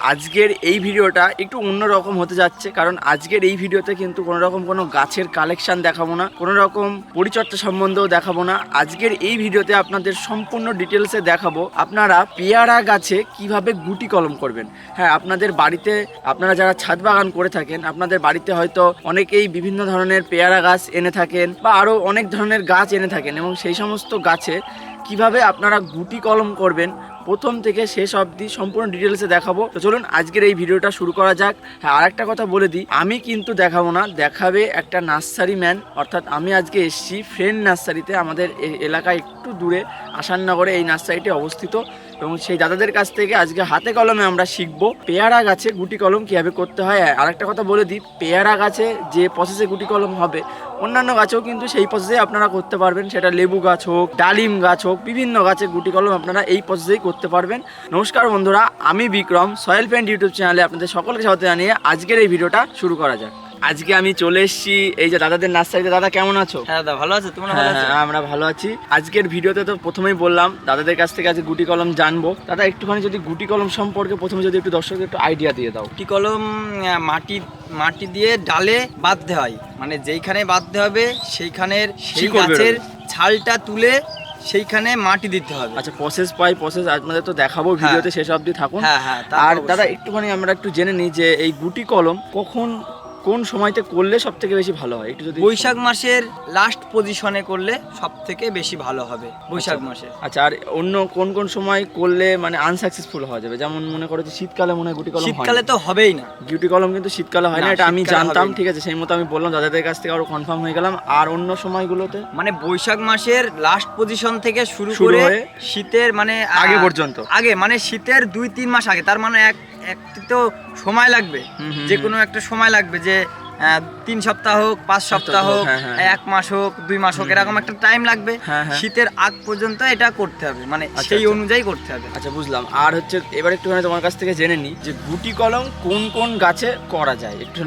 আজকের এই ভিডিওটা একটু অন্যরকম হতে যাচ্ছে, কারণ আজকের এই ভিডিওতে কিন্তু কোনো রকম কোনো গাছের কালেকশান দেখাবো না কোনো রকম পরিচর্যা সম্বন্ধেও দেখাবো না। আজকের এই ভিডিওতে আপনাদের সম্পূর্ণ ডিটেলসে দেখাবো আপনারা পেয়ারা গাছে কীভাবে গুটি কলম করবেন। হ্যাঁ আপনাদের বাড়িতে, আপনারা যারা ছাদ বাগান করে থাকেন, আপনাদের বাড়িতে হয়তো অনেকেই বিভিন্ন ধরনের পেয়ারা গাছ এনে থাকেন বা আরও অনেক ধরনের গাছ এনে থাকেন এবং সেই সমস্ত গাছে কীভাবে আপনারা গুটি কলম করবেন প্রথম থেকে শেষ অবধি সম্পূর্ণ ডিটেলসে দেখাবো। তো চলুন, আজকের এই ভিডিওটা শুরু করা যাক। হ্যাঁ আরেকটা কথা বলে দিই। আমি কিন্তু দেখাবো না, দেখাবে একটা নার্সারি ম্যান অর্থাৎ আমি আজকে এসেছি ফ্রেন্ড নার্সারিতে আমাদের এলাকায় একটু দূরে, আসাননগরে এই নার্সারিটি অবস্থিত। এবং সেই দাদাদের কাছ থেকে আজকে হাতে কলমে আমরা শিখব পেয়ারা গাছে গুটি কলম কীভাবে করতে হয়। আর আরেকটা কথা বলে দিই, পেয়ারা গাছে যে প্রসেসে গুটি কলম হবে, অন্যান্য গাছেও কিন্তু সেই প্রসেসে আপনারা করতে পারবেন। সেটা লেবু গাছ হোক, ডালিম গাছ হোক, বিভিন্ন গাছে গুটি কলম আপনারা এই প্রসেসেই করতে পারবেন। নমস্কার বন্ধুরা, আমি বিক্রম সয়েল পেন্ট ইউটিউব চ্যানেলে আপনাদের সকলকে স্বাগত জানিয়ে আজকের এই ভিডিওটা শুরু করা যাক। আজকে আমি চলে এসেছি এই যে দাদাদের নার্সারিতে দাদা কেমন আছো? হ্যাঁ দাদা ভালো আছো। তোমরা ভালো হ্যাঁ আছো? হ্যাঁ, আমরা ভালো আছি। আজকের ভিডিওতে তো প্রথমেই বললাম দাদাদের কাছ থেকে আজকে গুটি কলম জানব। দাদা একটুখানি যদি গুটি কলম সম্পর্কে প্রথমে যদি একটু দর্শকদের একটু আইডিয়া দিয়ে দাও। মাটি কলম মাটি মাটি দিয়ে ডালে বাঁধতে হয়। মানে যেইখানে বাঁধতে হবে সেইখানের সেই গাছের ছালটা তুলে সেইখানে মাটি দিতে হবে। আচ্ছা প্রসেস পাই প্রসেস আপনাদের তো দেখাবো ভিডিওতে শেষ অবধি থাকুন। হ্যাঁ হ্যাঁ আর দাদা একটুখানি আমরা একটু জেনে নিই যে এই গুটি কলম কখন কোন সময়তে করলে সব থেকে বেশি ভালো হয়? একটু যদি বৈশাখ মাসের লাস্ট পজিশনে করলে সব থেকে বেশি ভালো হবে বৈশাখ মাসে। আচ্ছা আর অন্য কোন কোন সময় করলে মানে আনসাকসেসফুল হওয়া যাবে? যেমন মনে করো যে শীতকালে মনে হয় গুটি কলম শীতকালে তো হবেই না। গুটি কলম কিন্তু শীতকালে হয় না না, এটা আমি শীতকালে জানতাম হবেই না। ঠিক আছে সেই মতো আমি বললাম দাদাদের কাছ থেকে আরও কনফার্ম হয়ে গেলাম। আর অন্য সময়গুলোতে? মানে বৈশাখ মাসের লাস্ট পজিশন থেকে শুরু শুরু করে হয়ে শীতের মানে আহ, আগে পর্যন্ত। আগে মানে শীতের দুই তিন মাস আগে তার মানে এক একটি তো সময় লাগবে। হুম, হুম, যে কোনো একটা সময় লাগবে যে তিন সপ্তাহ হোক পাঁচ সপ্তাহ হোক হ্যাঁ, হ্যাঁ। এক মাস হোক দুই মাস হোক এরকম একটা টাইম লাগবে হ্যাঁ, হ্যাঁ। শীতের আগ পর্যন্ত এটা করতে হবে মানে আচ্ছা, সেই আচ্ছা। অনুযায়ী করতে হবে আচ্ছা বুঝলাম আর হচ্ছে এবার একটু তোমার কাছ থেকে জেনে নিই যে গুটি কলম কোন কোন গাছে করা যায় একটু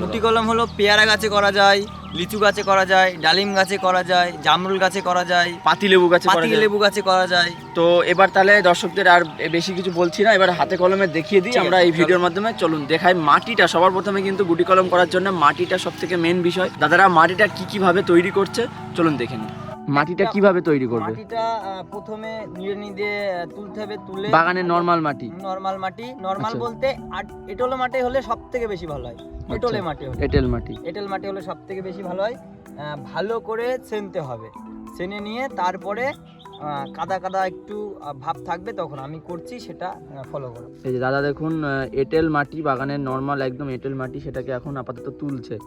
গুটি। কলম হলো পেয়ারা গাছে করা যায় লিচু গাছে করা যায় ডালিম গাছে করা যায় জামরুল গাছে করা যায় পাতিলেবু গাছে করা পাতি লেবু গাছে করা যায়। তো এবার তাহলে দর্শকদের আর বেশি কিছু বলছি না এবার হাতে কলমে দেখিয়ে দিই আমরা এই ভিডিওর মাধ্যমে চলুন দেখাই মাটিটা। সবার প্রথমে কিন্তু গুটি কলম করার জন্য মাটিটা সব থেকে মেন বিষয়। দাদারা মাটিটা কি কীভাবে তৈরি করছে চলুন দেখে নিই। মাটিটা কীভাবে তৈরি করবে? মাটিটা প্রথমে নিড়ে নিড়ে আহ, তুলতে হবে তুলে বাগানের নর্মাল মাটি। নর্মাল মাটি। নর্মাল আচ্ছা। বলতে এঁটেল মাটি হলে সব থেকে বেশি ভালো হয়। এঁটেলে মাটি হলে। এঁটেল মাটি। এঁটেল মাটি হলে সব থেকে বেশি ভালো হয়। ভালো করে সেনতে হবে। সেনে নিয়ে তারপরে কাদা কাদা একটু ভাব থাকবে তখন আমি করছি সেটা ফলো করো। এই যে দাদা দেখুন এঁটেল মাটি বাগানের নর্মাল একদম এঁটেল মাটি সেটাকে এখন আপাতত তুলছে।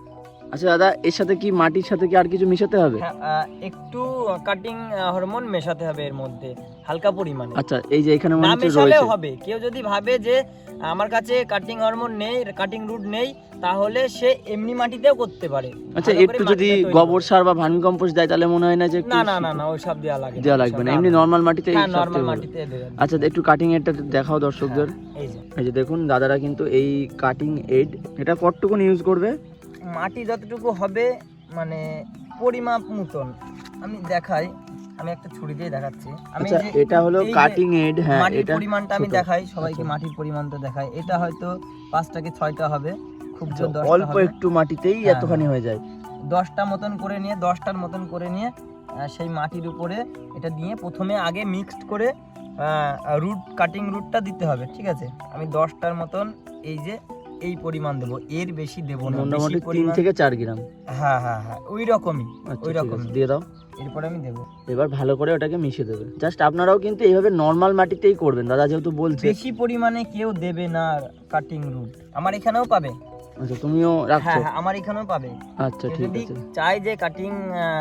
আচ্ছা দাদা এর সাথে কি মাটির সাথে কি আর কিছু মিশাতে হবে? হ্যাঁ একটু কাটিং হরমোন মেশাতে হবে এর মধ্যে হালকা পরিমাণে। আচ্ছা এই যে এখানে মনে হচ্ছে রয়েছে। হবে। কেউ যদি ভাবে যে আমার কাছে কাটিং হরমোন নেই কাটিং রুট নেই তাহলে সে এমনি মাটিতেও করতে পারে। আচ্ছা একটু যদি গোবর সার বা ভার্মি কম্পোস্ট দেয় তাহলে মনে হয় না যে না না না না ওই সব দেওয়া লাগে দেওয়া লাগবে না। এমনি নরমাল মাটিতে হ্যাঁ নর্মাল মাটিতে আচ্ছা একটু কাটিং এডটা দেখাও দর্শকদের। এই যে। এই যে দেখুন দাদারা কিন্তু এই কাটিং এড এটা কতটুকুন ইউজ করবে? মাটি যতটুকু হবে মানে পরিমাপ মতন আমি দেখাই। আমি একটা ছুরি দিয়ে দেখাচ্ছি। আমি আচ্ছা এটা হলো কাটিং এড হ্যাঁ মাটির পরিমাণটা আমি দেখাই সবাইকে আচ্ছা। মাটির পরিমাণটা দেখাই। এটা হয়তো পাঁচটা কি ছয়টা হবে খুব জোর আচ্ছা, অল্প একটু মাটিতেই হ্যাঁ, এতখানি হয়ে। যায়। দশটা মতন করে নিয়ে দশটার মতন করে নিয়ে সেই মাটির উপরে এটা দিয়ে প্রথমে আগে মিক্সড করে রুট কাটিং রুটটা দিতে হবে ঠিক আছে? আমি দশটার মতন এই যে এই পরিমাণ দেবো এর বেশি দেবো না মোটামুটি তিন থেকে চার গ্রাম। হ্যাঁ হ্যাঁ হ্যাঁ ওই রকমই আচ্ছা ওই রকম দিয়ে দাও। এরপরে আমি দেবো। এবার ভালো করে ওটাকে মিশিয়ে দেবে। জাস্ট আপনারাও কিন্তু এইভাবে নর্মাল মাটিতেই করবেন দাদা যেহেতু বলছে। বেশি পরিমাণে কেউ দেবে না কাটিং রুট আমার এখানেও পাবে। আচ্ছা তুমিও হ্যাঁ রাখছো? হ্যাঁ আমার এখানেও পাবে। আচ্ছা ঠিক আছে। চাই যে কাটিং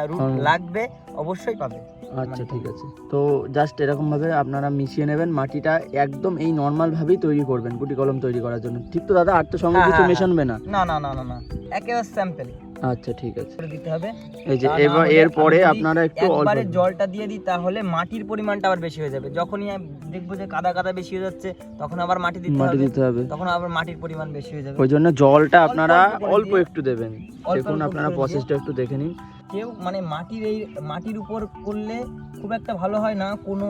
রুট লাগবে অবশ্যই পাবে। আচ্ছা ঠিক আছে। তো জাস্ট এরকম ভাবে আপনারা মিশিয়ে নেবেন মাটিটা একদম এই নর্মালভাবেই তৈরি করবেন গুটি কলম তৈরি করার জন্য। ঠিক তো দাদা? আর তো সঙ্গে হ্যাঁ, কিছু হ্যাঁ, মেশানবে না? না না না না না। একেবারে স্যাম্পল আচ্ছা ঠিক আছে। দিতে হবে। এই যে এবার এরপরে আপনারা একটু একবারে জলটা দিয়ে দিই তাহলে মাটির পরিমাণটা আবার বেশি হয়ে যাবে। যখনই দেখব যে কাদা কাদা বেশি হয়ে যাচ্ছে তখন আবার মাটি দিতে মাটি দিতে হবে। তখন আবার মাটির পরিমাণ বেশি হয়ে যাবে। ওই জন্য জলটা আপনারা অল্প একটু দেবেন। দেখুন আপনারা প্রসেসটা একটু দেখে নিন। কেউ মানে মাটির এই মাটির উপর করলে খুব একটা ভালো হয় না। কোনো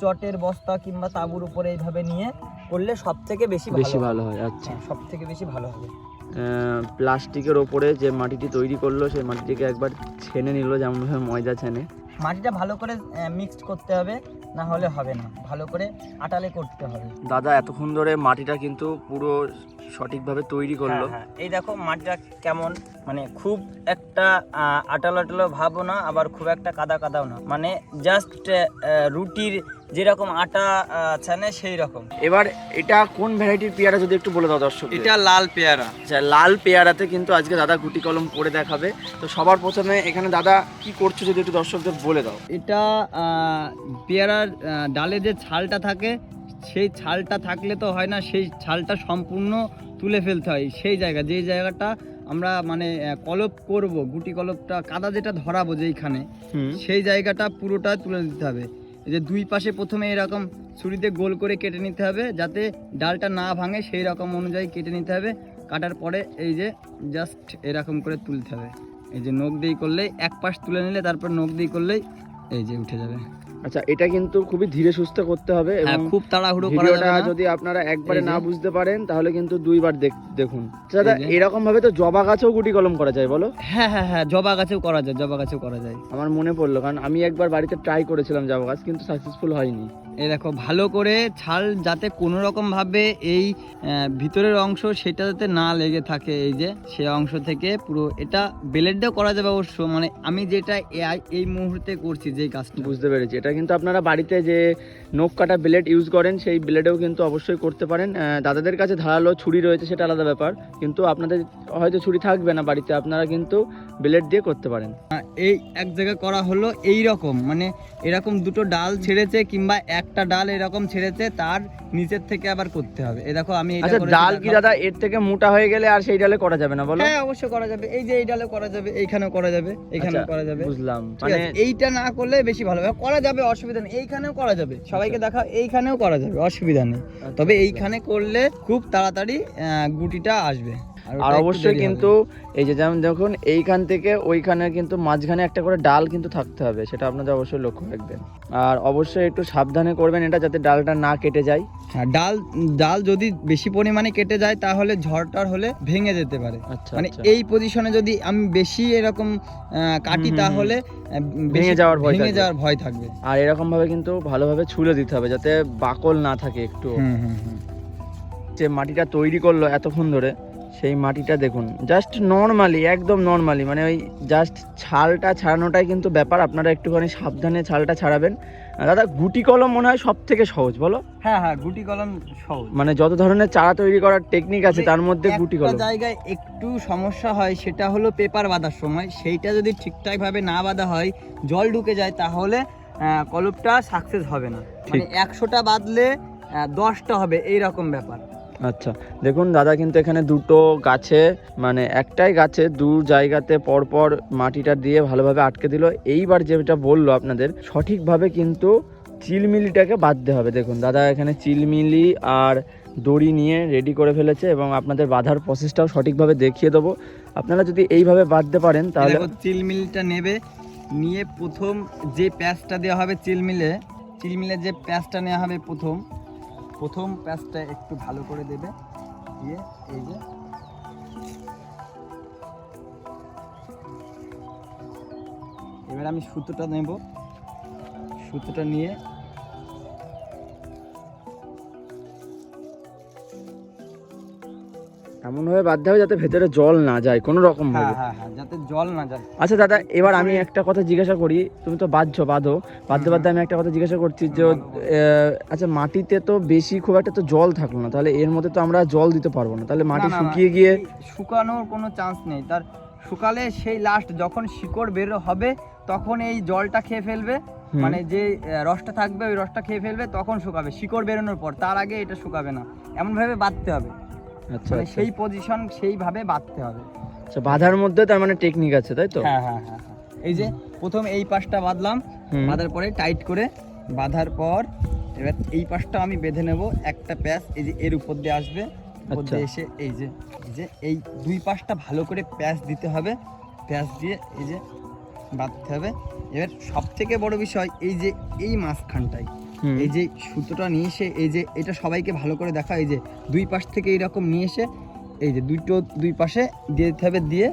চটের বস্তা কিংবা তাবুর উপরে এইভাবে নিয়ে করলে সব থেকে বেশি বেশি ভালো হয় আচ্ছা। সব থেকে বেশি ভালো হবে। প্লাস্টিকের ওপরে যে মাটিটি তৈরি করল সেই মাটিটিকে একবার ছেনে নিল যেমনভাবে ময়দা ছেনে। মাটিটা ভালো করে মিক্সড করতে হবে না হলে হবে না। ভালো করে আটালে করতে হবে। দাদা এতক্ষণ ধরে মাটিটা কিন্তু পুরো সঠিকভাবে তৈরি করল। হ্যাঁ, হ্যাঁ। এই দেখো মাটিটা কেমন মানে খুব একটা আটালো আটালো ভাবও না আবার খুব একটা কাদা কাদাও না। মানে জাস্ট রুটির যেরকম আটা ছানে সেই রকম। এবার এটা কোন ভ্যারাইটির পেয়ারা যদি একটু বলে দাও দর্শক এটা লাল পেয়ারা। আচ্ছা লাল পেয়ারাতে কিন্তু আজকে দাদা গুটি কলম করে দেখাবে। তো সবার প্রথমে এখানে দাদা কি করছ যদি একটু দর্শকদের বলে দাও? এটা পেয়ারার ডালে যে ছালটা থাকে সেই ছালটা থাকলে তো হয় না সেই ছালটা সম্পূর্ণ তুলে ফেলতে হয়। সেই জায়গা যেই জায়গাটা আমরা মানে কলপ করব গুটি কলপটা কাদা যেটা ধরাবো যেইখানে হুম। সেই জায়গাটা পুরোটা তুলে দিতে হবে। এই যে দুই পাশে প্রথমে এরকম ছুরিতে গোল করে কেটে নিতে হবে, যাতে ডালটা না ভাঙে, সেই রকম অনুযায়ী কেটে নিতে হবে। কাটার পরে এই যে জাস্ট এরকম করে তুলতে হবে। এই যে নখ দিয়ে করলেই, এক পাশ তুলে নিলে, তারপর নখ দিয়ে করলেই এই যে উঠে যাবে। আচ্ছা এটা কিন্তু খুবই ধীরে সুস্থে করতে হবে এবং হ্যাঁ খুব তাড়াহুড়ো করা যাবে না। যদি আপনারা একবারে না বুঝতে পারেন তাহলে কিন্তু দুইবার দেখ- দেখুন। আচ্ছা, দাদা এরকম ভাবে তো জবা গাছেও গুটি কলম করা যায় বলো? হ্যাঁ হ্যাঁ হ্যাঁ জবা গাছেও করা যায় জবা গাছেও করা যায়। আমার মনে পড়ল কারণ আমি একবার বাড়িতে ট্রাই করেছিলাম জবা গাছ কিন্তু সাকসেসফুল হয়নি। এই দেখো ভালো করে ছাল যাতে কোনো রকম ভাবে এই ভিতরের অংশ সেটা যাতে না লেগে থাকে এই যে সে অংশ থেকে পুরো এটা ব্লেড দিয়েও করা যাবে অবশ্য। মানে আমি যেটা এ- এই মুহূর্তে করছি যেই কাজটা। বুঝতে পেরেছি। এটা কিন্তু আপনারা বাড়িতে যে নখ কাটা ব্লেড ইউজ করেন সেই ব্লেডেও কিন্তু অবশ্যই করতে পারেন। দাদাদের কাছে ধারালো ছুরি রয়েছে সেটা আলাদা ব্যাপার। কিন্তু আপনাদের হয়তো ছুরি থাকবে না বাড়িতে আপনারা কিন্তু ব্লেড দিয়ে করতে পারেন। এই এক জায়গায় করা হলো এই রকম মানে এরকম দুটো ডাল ছেড়েছে কিংবা একটা ডাল এরকম ছেড়েছে তার নিচের থেকে আবার করতে হবে। এই দেখো আমি আচ্ছা ডাল কি দাদা এর থেকে মোটা হয়ে গেলে আর সেই ডালে করা যাবে না বলো? হ্যাঁ অবশ্যই করা যাবে। এই যে এই ডালে করা যাবে এইখানেও করা যাবে এইখানেও আচ্ছা, করা যাবে। বুঝলাম। মানে এইটা না করলে বেশি ভালো হবে। করা যাবে অসুবিধা নেই। এইখানেও করা যাবে। সবাইকে দেখা এইখানেও করা যাবে অসুবিধা নেই। আচ্ছা, তবে আচ্ছা। এইখানে করলে খুব তাড়াতাড়ি আহ, গুটিটা আসবে। আর অবশ্যই কিন্তু এই যে যেমন দেখুন এইখান থেকে ওইখানে কিন্তু মাঝখানে একটা করে ডাল কিন্তু থাকতে হবে সেটা আপনাদের অবশ্যই লক্ষ্য রাখবেন। আর অবশ্যই একটু সাবধানে করবেন এটা যাতে ডালটা না কেটে যায়। হ্যাঁ ডাল ডাল যদি বেশি পরিমাণে কেটে যায় তাহলে ঝড়টার হলে ভেঙে যেতে পারে। আচ্ছা মানে আচ্ছা। এই পজিশনে যদি আমি বেশি এরকম কাটি তাহলে ভেঙে যাওয়ার ভয় ভেঙে যাওয়ার ভয় থাকবে। আর এরকম ভাবে কিন্তু ভালোভাবে ছুলে দিতে হবে যাতে বাকল না থাকে একটু। যে মাটিটা তৈরি করল এতক্ষণ ধরে সেই মাটিটা দেখুন। জাস্ট নর্মালি একদম নর্মালি মানে ওই জাস্ট ছালটা ছাড়ানোটাই কিন্তু ব্যাপার। আপনারা একটুখানি সাবধানে ছালটা ছাড়াবেন। দাদা গুটি কলম মনে হয় সব থেকে সহজ বলো? হ্যাঁ হ্যাঁ গুটি কলম সহজ। মানে যত ধরনের চারা তৈরি করার টেকনিক আছে তার মধ্যে গুটি কলম। জায়গায় একটু সমস্যা হয় সেটা হলো পেপার বাঁধার সময়। সেইটা যদি ঠিকঠাক ভাবে না বাঁধা হয় জল ঢুকে যায় তাহলে কলপটা সাকসেস হবে না। মানে একশোটা বাঁধলে দশটা হবে এই রকম ব্যাপার। আচ্ছা দেখুন দাদা কিন্তু এখানে দুটো গাছে মানে একটাই গাছে দু জায়গাতে পরপর মাটিটা দিয়ে ভালোভাবে আটকে দিল। এইবার যেটা বলল আপনাদের সঠিকভাবে কিন্তু চিলমিলিটাকে বাঁধতে হবে। দেখুন দাদা এখানে চিলমিলি আর দড়ি নিয়ে রেডি করে ফেলেছে এবং আপনাদের বাঁধার প্রসেসটাও সঠিকভাবে দেখিয়ে দেবো। আপনারা যদি এইভাবে বাঁধতে পারেন তাহলে চিলমিলটা নেবে নিয়ে প্রথম যে প্যাঁচটা দেওয়া হবে চিলমিলে চিলমিলে যে প্যাঁচটা নেওয়া হবে প্রথম প্রথম প্যাঁচটা একটু ভালো করে দেবে। দিয়ে এই যে এবার আমি সুতোটা নেব। সুতোটা নিয়ে এমনভাবে বাঁধতে হবে যাতে ভেতরে জল না যায় কোনো রকম হ্যাঁ ভাবে। হ্যাঁ হ্যাঁ যাতে জল না যায়। আচ্ছা দাদা এবার আমি একটা কথা জিজ্ঞাসা করি তুমি তো বাঁধছো বাঁধো। বাঁধতে। বাঁধতে আমি একটা কথা জিজ্ঞাসা করছি যে আচ্ছা মাটিতে তো বেশি খুব একটা তো জল থাকল না তাহলে এর মধ্যে তো আমরা জল দিতে পারব না। তাহলে মাটি শুকিয়ে গিয়ে শুকানোর কোনো চান্স নেই। তার শুকালে সেই লাস্ট যখন শিকড় বের হবে তখন এই জলটা খেয়ে ফেলবে। মানে যে রসটা থাকবে ওই রসটা খেয়ে ফেলবে তখন শুকাবে। শিকড় বেরোনোর পর তার আগে এটা শুকাবে না। এমন ভাবে বাঁধতে হবে। মানে আচ্ছা। সেই পজিশন সেইভাবে বাঁধতে হবে আচ্ছা বাঁধার মধ্যে তার মানে টেকনিক আছে তাই তো হ্যাঁ হ্যাঁ হ্যাঁ হ্যাঁ। এই যে প্রথম এই পাশটা বাঁধলাম বাঁধার পরে টাইট করে বাঁধার পর এবার এই পাশটা আমি বেঁধে নেব একটা প্যাচ এই যে এর উপর দিয়ে আসবে উপর আচ্ছা। দিয়ে এসে এই যে এই যে এই দুই পাশটা ভালো করে প্যাচ দিতে হবে প্যাচ দিয়ে এই যে বাঁধতে হবে এবার সব থেকে বড় বিষয় এই যে এই মাঝখানটাই হুম। এই যে সুতোটা নিয়ে এসে এই যে এটা সবাইকে ভালো করে দেখা এই যে দুই পাশ থেকে এইরকম নিয়ে এসে এই যে দুটো দুই পাশে দিয়ে দিতে হবে দিয়ে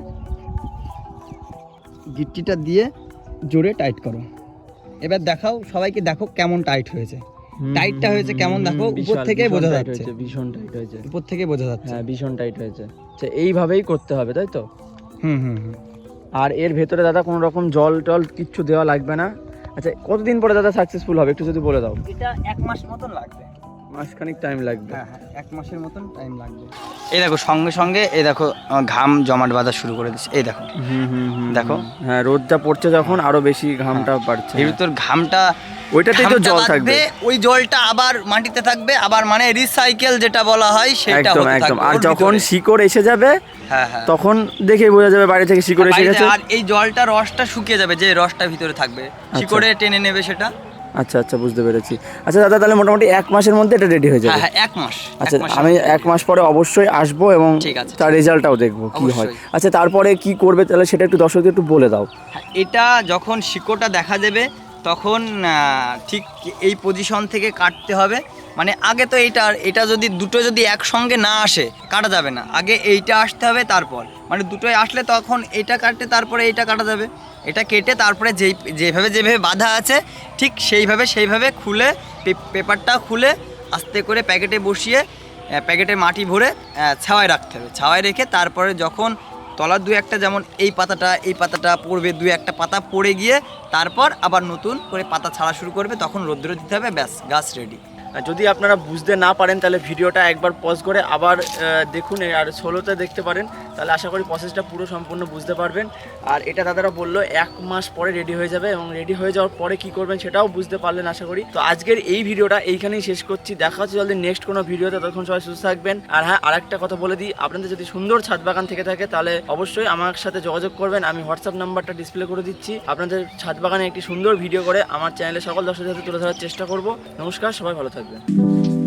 গিট্টিটা দিয়ে জোরে টাইট করো। এবার দেখাও সবাইকে দেখো কেমন টাইট হয়েছে। টাইটটা হয়েছে কেমন দেখো, উপর থেকে বোঝা যাচ্ছে। ভীষণ টাইট হয়েছে। উপর থেকে বোঝা যাচ্ছে। হ্যাঁ ভীষণ টাইট হয়েছে। আচ্ছা এইভাবেই করতে হবে তাই তো? হুম হুম হুম। আর এর ভেতরে দাদা কোনো রকম জল টল কিচ্ছু দেওয়া লাগবে না। আচ্ছা কতদিন পরে দাদা সাকসেসফুল হবে? একটু যদি বলে দাও। এটা এক মাস মতন লাগবে। মাসখানিক টাইম লাগবে। হ্যাঁ হ্যাঁ এক মাসের মতন টাইম লাগবে। এই দেখো সঙ্গে সঙ্গে এই দেখো ঘাম জমাট বাঁধা শুরু করে দিচ্ছে। এই দেখো। হুম হুম হুম দেখো। হ্যাঁ রোদটা পড়ছে যখন আরও বেশি ঘামটা বাড়ছে। এর ভিতর ঘামটা ওইটাতেই তো জল থাকবে। ওই জলটা আবার মাটিতে থাকবে আবার মানে রিসাইকেল যেটা বলা হয় সেটা একদম একদম। আর যখন শিকড় এসে যাবে হ্যাঁ হ্যাঁ। তখন দেখে বোঝা যাবে বাড়ি থেকে শিকড় এসে গেছে। আর এই জলটা রসটা শুকিয়ে যাবে যে রসটা ভিতরে থাকবে। শিকড়ে টেনে নেবে সেটা। আচ্ছা আচ্ছা বুঝতে পেরেছি। আচ্ছা দাদা তাহলে মোটামুটি এক মাসের মধ্যে এটা রেডি হয়ে হ্যাঁ যাবে। হ্যাঁ এক মাস আচ্ছা আমি এক মাস পরে অবশ্যই আসব এবং তার রেজাল্টটাও দেখব কি হয়। আচ্ছা তারপরে কি করবে? তাহলে সেটা একটু দর্শকদের একটু বলে দাও। হ্যাঁ, এটা যখন শিকড়টা দেখা দেবে তখন ঠিক এই পজিশন থেকে কাটতে হবে। মানে আগে তো এইটা, এটা যদি দুটো যদি একসঙ্গে না আসে, কাটা যাবে না। আগে এইটা আসতে হবে, তারপর। মানে দুটোই আসলে তখন এইটা কাটতে তারপরে এইটা কাটা যাবে। এটা কেটে তারপরে যেই, যেভাবে যেভাবে বাঁধা আছে, ঠিক সেইভাবে সেইভাবে খুলে পেপারটা খুলে আস্তে করে প্যাকেটে বসিয়ে প্যাকেটে মাটি ভরে ছাওয়ায় রাখতে হবে। ছাওয়ায় রেখে তারপরে যখন তলার দু একটা যেমন এই পাতাটা এই পাতাটা পড়বে দু একটা পাতা পড়ে গিয়ে তারপর আবার নতুন করে পাতা ছাড়া শুরু করবে, তখন রোদ্র দিতে হবে, ব্যাস, গাছ রেডি যদি আপনারা বুঝতে না পারেন, তাহলে ভিডিওটা একবার পজ করে আবার দেখুন আর ষোলোতে দেখতে পারেন। তাহলে আশা করি প্রসেসটা পুরো সম্পূর্ণ বুঝতে পারবেন। আর এটা দাদারা বলল, এক মাস পরে রেডি হয়ে যাবে এবং রেডি হয়ে যাওয়ার পরে কি করবেন সেটাও বুঝতে পারলেন আশা করি। তো আজকের এই ভিডিওটা এইখানেই শেষ করছি। দেখা হচ্ছে জলদি নেক্সট কোনো ভিডিওতে। তখন সবাই সুস্থ থাকবেন। আর হ্যাঁ আরেকটা কথা বলে দিই, আপনাদের যদি সুন্দর ছাদ বাগান থেকে থাকে, তাহলে অবশ্যই আমার সাথে যোগাযোগ করবেন। আমি হোয়াটসঅ্যাপ নাম্বারটা ডিসপ্লে করে দিচ্ছি। আপনাদের ছাদ বাগানে একটি সুন্দর ভিডিও করে আমার চ্যানেলে সকল দর্শকদের সাথে তুলে ধরার চেষ্টা করব। নমস্কার, সবাই ভালো থাকবেন। 嗯。